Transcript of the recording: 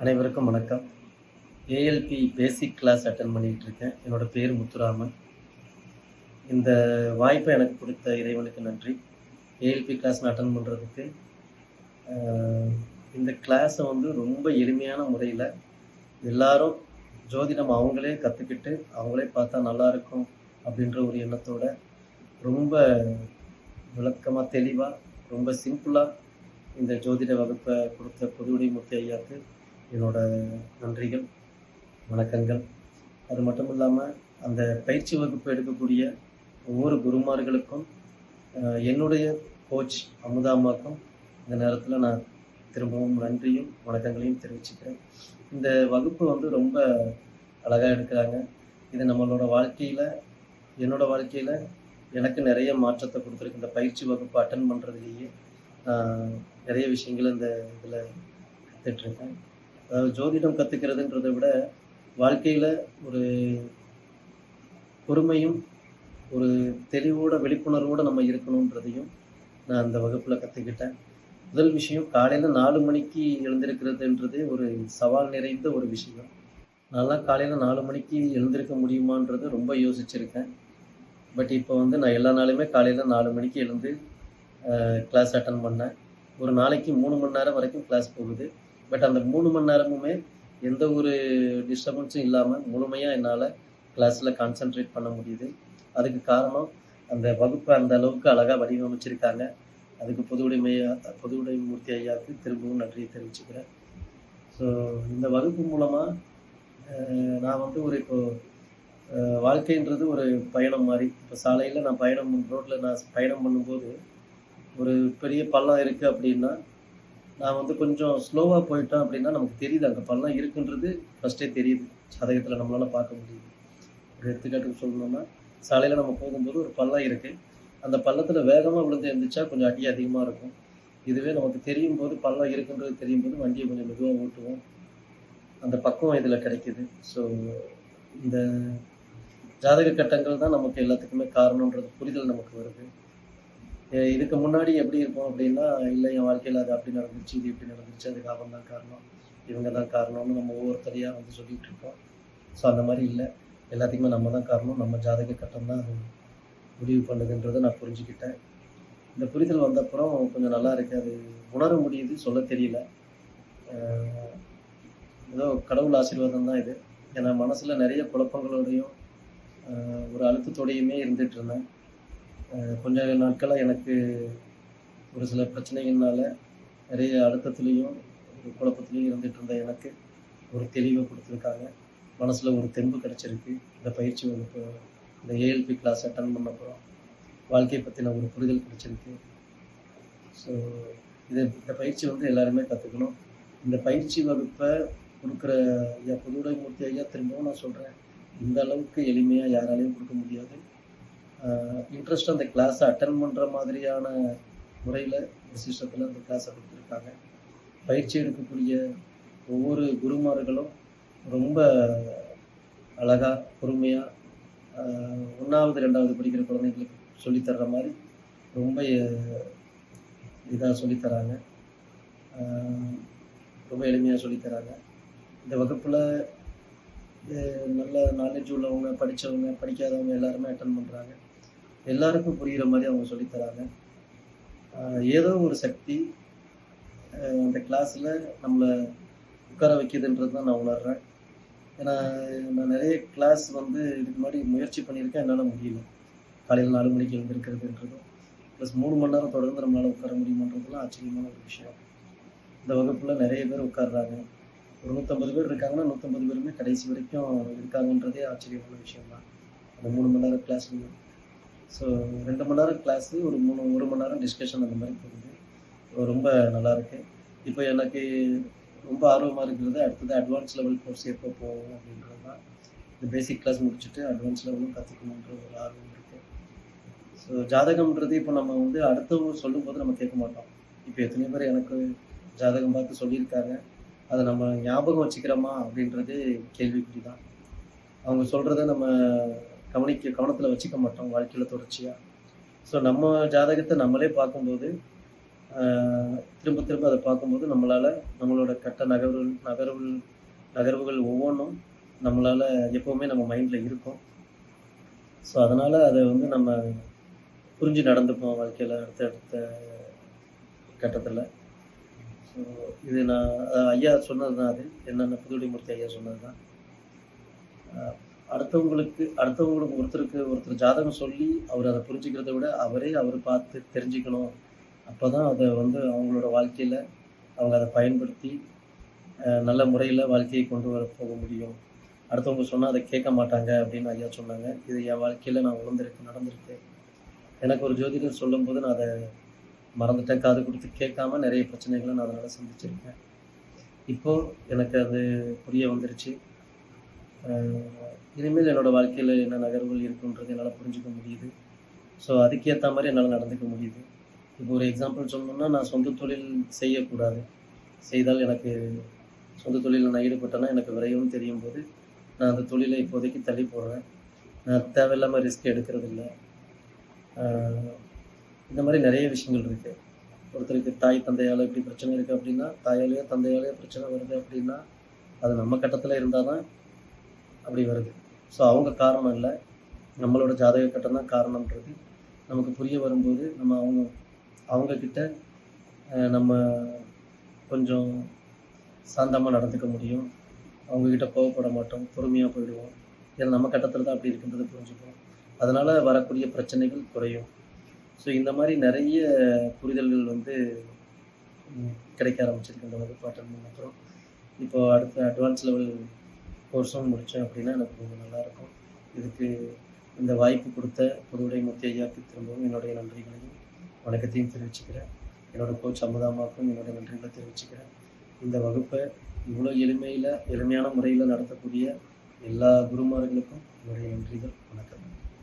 அனைவருக்கும் வணக்கம். ALP basic class attend பண்ணிகிட்டு இருக்கேன் என்னோட பேர் முத்துராமன். இந்த வாய்ப்பை எனக்கு கொடுத்த இறைவனுக்கு நன்றி. ஏஎல்பி கிளாஸ் நான் அட்டன் பண்ணுறதுக்கு இந்த கிளாஸை வந்து ரொம்ப எளிமையான முறையில் எல்லாரும் ஜோதிடம் அவங்களே கற்றுக்கிட்டு அவங்களே பார்த்தா நல்லா இருக்கும் அப்படின்ற ஒரு எண்ணத்தோட ரொம்ப விளக்கமாக தெளிவாக ரொம்ப சிம்பிளாக இந்த ஜோதிட வகுப்பை கொடுத்த பொதுவுடை முத்து ஐயாவுக்கு என்னோட நன்றிகள் வணக்கங்கள். அது மட்டும் இல்லாமல் அந்த பயிற்சி வகுப்பு எடுக்கக்கூடிய ஒவ்வொரு குருமார்களுக்கும் என்னுடைய கோச் அமுதாமாக்கும் இந்த நேரத்தில் நான் திரும்பவும் நன்றியும் வணக்கங்களையும் தெரிவிச்சுக்கிறேன். இந்த வகுப்பு வந்து ரொம்ப அழகாக எடுக்கிறாங்க. இது நம்மளோட வாழ்க்கையில் என்னோட வாழ்க்கையில் எனக்கு நிறைய மாற்றத்தை கொடுத்துருக்கு. இந்த பயிற்சி வகுப்பு அட்டன் பண்ணுறதுலேயே நிறைய விஷயங்கள் இந்த இதில் கற்றுட்ருக்கேன் ஜோதிடம் கற்றுக்கிறதுன்றதை விட வாழ்க்கையில் ஒரு பொறுமையும் ஒரு தெளிவோட விழிப்புணர்வோட நம்ம இருக்கணுன்றதையும் நான் அந்த வகுப்பில் கற்றுக்கிட்டேன் முதல் விஷயம் காலையில் நாலு மணிக்கு எழுந்திருக்கிறதுன்றது ஒரு சவால் நிறைந்த ஒரு விஷயம். நான்லாம் காலையில் நாலு மணிக்கு எழுந்திருக்க முடியுமான்றது ரொம்ப யோசிச்சிருக்கேன். பட் இப்போ வந்து நான் எல்லா நாளுமே காலையில் நாலு மணிக்கு எழுந்து கிளாஸ் அட்டன் பண்ணேன். ஒரு நாளைக்கு மூணு மணி நேரம் வரைக்கும் கிளாஸ் போகுது. பட் அந்த மூணு மணி நேரமுமே எந்த ஒரு டிஸ்டர்பன்ஸும் இல்லாமல் முழுமையாக என்னால் கிளாஸில் கான்சென்ட்ரேட் பண்ண முடியுது. அதுக்கு காரணம் அந்த வகுப்பை அந்த அளவுக்கு அழகாக வடிவமைச்சிருக்காங்க. அதுக்கு பொதுவுடைமையா பொதுவுடை மூர்த்தி ஐயாவுக்கு திரும்பவும் நன்றியை தெரிவிச்சுக்கிறேன். ஸோ இந்த வகுப்பு மூலமாக நான் வந்து ஒரு இப்போ வாழ்க்கைன்றது ஒரு பயணம் மாதிரி. இப்போ சாலையில் நான் பயணம் ரோட்டில் நான் பயணம் பண்ணும்போது ஒரு பெரிய பள்ளம் இருக்குது அப்படின்னா நான் வந்து கொஞ்சம் ஸ்லோவாக போயிட்டோம் அப்படின்னா நமக்கு தெரியுது அங்கே பள்ளம் இருக்குன்றது ஃபஸ்ட்டே தெரியுது. ஜாதகத்தில் நம்மளால் பார்க்க முடியுது. ஒரு எடுத்துக்காட்டுக்கு சொல்லணும்னா சாலையில் நம்ம போகும்போது ஒரு பள்ளம் இருக்குது அந்த பள்ளத்தில் வேகமாக விழுந்து எழுந்திரிச்சா கொஞ்சம் அடி அதிகமாக இருக்கும். இதுவே நமக்கு தெரியும் போது பள்ளம் இருக்குன்றது தெரியும் போது வண்டியை கொஞ்சம் மெதுவாக ஓட்டுவோம். அந்த பக்குவம் இதில் கிடைக்கிது. ஸோ இந்த ஜாதக கட்டங்கள் தான் நமக்கு எல்லாத்துக்குமே காரணன்றது புரிதல் நமக்கு வருது. இதுக்கு முன்னாடி எப்படி இருக்கும் அப்படின்னா இல்லை என் வாழ்க்கையில் அது அப்படி நடந்துச்சு இது இப்படி நடந்துச்சு அதுக்கு அவன் தான் காரணம். இவங்க தான் காரணம்னு நம்ம ஒவ்வொருத்தரையாக வந்து சொல்லிகிட்டு இருக்கோம். ஸோ அந்த மாதிரி இல்லை. எல்லாத்துக்குமே நம்ம தான் காரணம். நம்ம ஜாதக கட்டம் தான் அது முடிவு பண்ணுதுன்றதை நான் புரிஞ்சுக்கிட்டேன். இந்த புரிதல் வந்த அப்புறம் கொஞ்சம் நல்லா இருக்குது அது உணர முடியுது சொல்ல தெரியல. ஏதோ கடவுள் ஆசீர்வாதம் தான் இது. ஏன்னா மனசில் நிறைய குழப்பங்களோடையும் ஒரு அழுத்தத்தோடையுமே இருந்துகிட்டு இருந்தேன். கொஞ்ச நாட்களாக எனக்கு ஒரு சில பிரச்சனைகள்னால நிறைய அழுத்தத்துலேயும் ஒரு குழப்பத்துலேயும் இருந்துட்டு இருந்த எனக்கு ஒரு தெளிவை கொடுத்துருக்காங்க. மனசில் ஒரு தெம்பு கிடச்சிருக்கு. இந்த பயிற்சி வகுப்பு இந்த ஏஎல்பி கிளாஸ் அட்டன் பண்ணப்பறம் வாழ்க்கையை பற்றின ஒரு புரிதல் கிடச்சிருக்கு. ஸோ இது இந்த பயிற்சி வந்து எல்லாருமே கற்றுக்கணும் இந்த பயிற்சி வகுப்பை கொடுக்குற ஐயா புதுடை மூர்த்தி ஐயா திரும்பவும் நான் சொல்கிறேன் இந்த அளவுக்கு எளிமையாக யாராலையும் கொடுக்க முடியாது. இன்ட்ரெஸ்ட் அந்த கிளாஸை அட்டன் பண்ணுற மாதிரியான முறையில் விசிஷத்தில் சிஸ்டத்தில் அந்த கிளாஸை கொடுத்துருக்காங்க. பயிற்சி எடுக்கக்கூடிய ஒவ்வொரு குருமார்களும் ரொம்ப அழகாக பொறுமையாக ஒன்றாவது ரெண்டாவது படிக்கிற குழந்தைங்களுக்கு சொல்லித்தர்ற மாதிரி ரொம்ப இதாக சொல்லித்தராங்க. ரொம்ப எளிமையாக சொல்லித்தராங்க. இந்த வகுப்பில் நல்ல நாலேஜ் உள்ளவங்க படித்தவங்க படிக்காதவங்க எல்லாருமே அட்டன் பண்ணுறாங்க எல்லாருக்கும் புரிகிற மாதிரி அவங்க சொல்லித்தராங்க ஏதோ ஒரு சக்தி அந்த கிளாஸில் நம்மளை உட்கார வைக்கிதுன்றது தான் நான் உணர்றேன். ஏன்னா நான் நிறைய கிளாஸ் வந்து இதுக்கு முன்னாடி முயற்சி பண்ணியிருக்கேன் என்னால் முடியல. காலையில் நாலு மணிக்கு எழுந்திருக்கிறதுன்றதும் ப்ளஸ் மூணு மணி நேரம் தொடர்ந்து நம்மளால் உட்கார முடியுமான்றதுலாம் ஆச்சரியமான ஒரு விஷயம். இந்த வகுப்பில் நிறைய பேர் உட்கார்றாங்க. ஒரு நூற்றம்பது பேர் இருக்காங்கன்னா நூற்றம்பது பேருமே கடைசி வரைக்கும் இருக்காங்கன்றதே ஆச்சரியமான விஷயம் தான் அந்த மூணு மணி நேரம் கிளாஸ்லையும் ஸோ ரெண்டு மணி நேரம் கிளாஸு ஒரு மூணு ஒரு மணி நேரம் டிஸ்கஷன் அந்த மாதிரி போகுது. ரொம்ப நல்லாயிருக்கு இப்போ எனக்கு ரொம்ப ஆர்வமாக இருக்கிறது அடுத்தது அட்வான்ஸ் லெவல் கோர்ஸ் எப்போ போகும் அப்படின்றது தான். இந்த பேசிக் கிளாஸ் முடிச்சுட்டு அட்வான்ஸ் லெவலும் கற்றுக்கணுன்ற ஒரு ஆர்வம் இருக்குது ஸோ ஜாதகம்ன்றது இப்போ நம்ம வந்து அடுத்தவங்க சொல்லும்போது நம்ம கேட்க மாட்டோம். இப்போ எத்தனை பேர் எனக்கு ஜாதகம் பார்த்து சொல்லியிருக்காங்க. அதை நம்ம ஞாபகம் வச்சுக்கிறோமா அப்படின்றது கேள்விக்குறி தான். அவங்க சொல்கிறத நம்ம கவனிக்க கவனத்தில் வச்சுக்க மாட்டோம் வாழ்க்கையில் தொடர்ச்சியாக ஸோ நம்ம ஜாதகத்தை நம்மளே பார்க்கும்போது திரும்ப திரும்ப அதை பார்க்கும்போது நம்மளால் நம்மளோட கட்ட நகர்வுகள் நகர்வுகள் நகர்வுகள் ஒவ்வொன்றும் நம்மளால் எப்போவுமே நம்ம மைண்டில் இருக்கும். ஸோ அதனால் அதை வந்து நம்ம புரிஞ்சு நடந்துப்போம் வாழ்க்கையில் அடுத்த அடுத்த கட்டத்தில். ஸோ இது நான் ஐயா சொன்னது தான் அது. என்னென்ன புதுடிமூர்த்தி ஐயா சொன்னது தான் அடுத்தவங்களுக்கு அடுத்தவங்களுக்கு ஒருத்தருக்கு ஒருத்தர் ஜாதகம் சொல்லி அவர் அதை புரிஞ்சுக்கிறத விட அவரே அவர் பார்த்து தெரிஞ்சுக்கணும். அப்போ தான் அதை வந்து அவங்களோட வாழ்க்கையில் அவங்க அதை பயன்படுத்தி நல்ல முறையில் வாழ்க்கையை கொண்டு வர போக முடியும். அடுத்தவங்க சொன்னால் அதை கேட்க மாட்டாங்க அப்படின்னு ஐயா சொன்னாங்க. இது என் வாழ்க்கையில் நான் உணர்ந்திருக்கேன் நடந்திருக்கு எனக்கு ஒரு ஜோதிடர் சொல்லும்போது நான் அதை மறந்துட்டேன். காது கொடுத்து கேட்காம நிறைய பிரச்சனைகளை நான் அதனால் சந்திச்சிருக்கேன். இப்போது எனக்கு அது புரிய வந்துருச்சு. இனிமேல் என்னோட வாழ்க்கையில் என்ன நகர்வுகள் இருக்குன்றது என்னால் புரிஞ்சுக்க முடியுது. ஸோ அதுக்கேற்ற மாதிரி என்னால் நடந்துக்க முடியுது. இப்போ ஒரு எக்ஸாம்பிள் சொல்லணும்னா நான் சொந்த தொழில் செய்யக்கூடாது. செய்தால் எனக்கு சொந்த தொழிலில் நான் ஈடுபட்டேன்னா எனக்கு விரைவும் தெரியும் போது நான் அந்த தொழிலை இப்போதைக்கு தள்ளி போடுறேன். நான் தேவையில்லாமல் ரிஸ்க் எடுக்கிறது இல்லை இந்த மாதிரி நிறைய விஷயங்கள் இருக்குது ஒருத்தருக்கு தாய் தந்தையால் இப்படி பிரச்சனை இருக்குது அப்படின்னா தாயாலேயோ தந்தையாலேயோ பிரச்சனை வருது அப்படின்னா அது நம்ம கட்டத்தில் இருந்தால் தான் அப்படி வருது. ஸோ அவங்க காரணம் இல்லை. நம்மளோட ஜாதக கட்டம் தான் காரணம்ன்றது நமக்கு புரிய வரும்போது நம்ம அவங்க அவங்கக்கிட்ட நம்ம கொஞ்சம் சாந்தமாக நடந்துக்க முடியும். அவங்கக்கிட்ட கோவப்பட மாட்டோம். பொறுமையாக போயிடுவோம். ஏன்னா நம்ம கட்டத்தில் தான் அப்படி இருக்குன்றது புரிஞ்சுப்போம் அதனால் வரக்கூடிய பிரச்சனைகள் குறையும். ஸோ இந்த மாதிரி நிறைய புரிதல்கள் வந்து கிடைக்க ஆரம்பிச்சிருக்கு. இந்த வகுப்பாற்றல் அப்புறம் இப்போ அடுத்த அட்வான்ஸ் லெவல் கோர்ஸும் முடித்தேன் அப்படின்னா எனக்கு கொஞ்சம் நல்லாயிருக்கும். இதுக்கு இந்த வாய்ப்பு கொடுத்த புதுவுடை முத்தி திரும்பவும் என்னுடைய நன்றிகளையும் வணக்கத்தையும் தெரிவிச்சுக்கிறேன். என்னோட கோச் அமுதாமாவுக்கும் என்னுடைய நன்றிகளை தெரிவிச்சுக்கிறேன். இந்த வகுப்பை இவ்வளோ எளிமையில் எளிமையான முறையில் நடத்தக்கூடிய எல்லா குருமார்களுக்கும் என்னுடைய நன்றிகள் வணக்கம்.